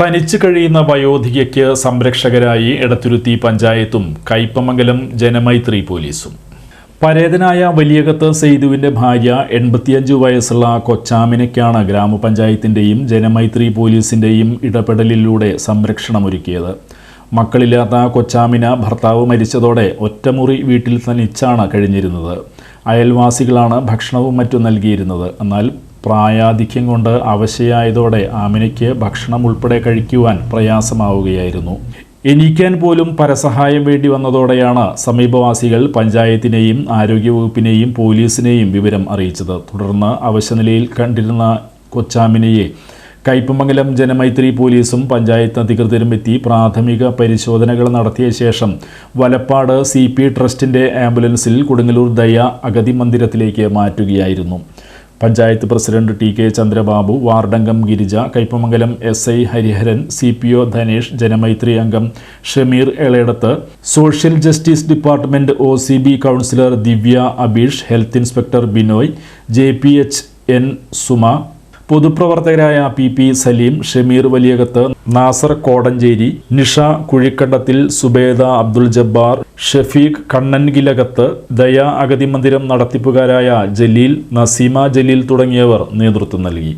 തനിച്ചു കഴിയുന്ന വയോധികയ്ക്ക് സംരക്ഷകരായി എടത്തുരുത്തി പഞ്ചായത്തും കയ്പമംഗലം ജനമൈത്രി പോലീസും. പരേതനായ വലിയകത്ത് സെയ്തുവിന്റെ ഭാര്യ എൺപത്തിയഞ്ച് വയസ്സുള്ള കൊച്ചാമിനയ്ക്കാണ് ഗ്രാമപഞ്ചായത്തിന്റെയും ജനമൈത്രി പോലീസിന്റെയും ഇടപെടലിലൂടെ സംരക്ഷണമൊരുക്കിയത്. മക്കളില്ലാത്ത കൊച്ചാമിന ഭർത്താവ് മരിച്ചതോടെ ഒറ്റമുറി വീട്ടിൽ തനിച്ചാണ് കഴിഞ്ഞിരുന്നത്. അയൽവാസികളാണ് ഭക്ഷണവും മറ്റും നൽകിയിരുന്നത്. എന്നാൽ പ്രായാധിക്യം കൊണ്ട് അവശയായതോടെ ആമിനയ്ക്ക് ഭക്ഷണം ഉൾപ്പെടെ കഴിക്കുവാൻ പ്രയാസമാവുകയായിരുന്നു. എണീക്കാൻ പോലും പരസഹായം വേണ്ടി വന്നതോടെയാണ് സമീപവാസികൾ പഞ്ചായത്തിനെയും ആരോഗ്യവകുപ്പിനെയും പോലീസിനെയും വിവരം അറിയിച്ചത്. തുടർന്ന് അവശനിലയിൽ കണ്ടിരുന്ന കൊച്ചാമിനയെ കയ്പമംഗലം ജനമൈത്രി പോലീസും പഞ്ചായത്ത് അധികൃതരും എത്തി പ്രാഥമിക പരിശോധനകൾ നടത്തിയ ശേഷം വലപ്പാട് സി പി ട്രസ്റ്റിന്റെ ആംബുലൻസിൽ കൊടുങ്ങല്ലൂർ ദയ അഗതി മന്ദിരത്തിലേക്ക് മാറ്റുകയായിരുന്നു. Panchayat president T K Chandrababu വാർഡംഗം Girija Kaipamangalam S I Hariharan C P O Dhanesh Janamaithri അംഗം Shameer Elayidath social justice department O C B counsellor Divya Abeesh health inspector Binoy J P H N Suma പൊതുപ്രവർത്തകരായ P P Saleem Shameer Valiyakath Nasar Kodanchery Nisha Kuzhikandathil Zubeda Abdul Jabbar Shafeeq Kannankilakath Daya Agathi മന്ദിരം നടത്തിപ്പുകാരായ ജലീൽ നസീമ ജലീൽ തുടങ്ങിയവർ നേതൃത്വം നൽകി.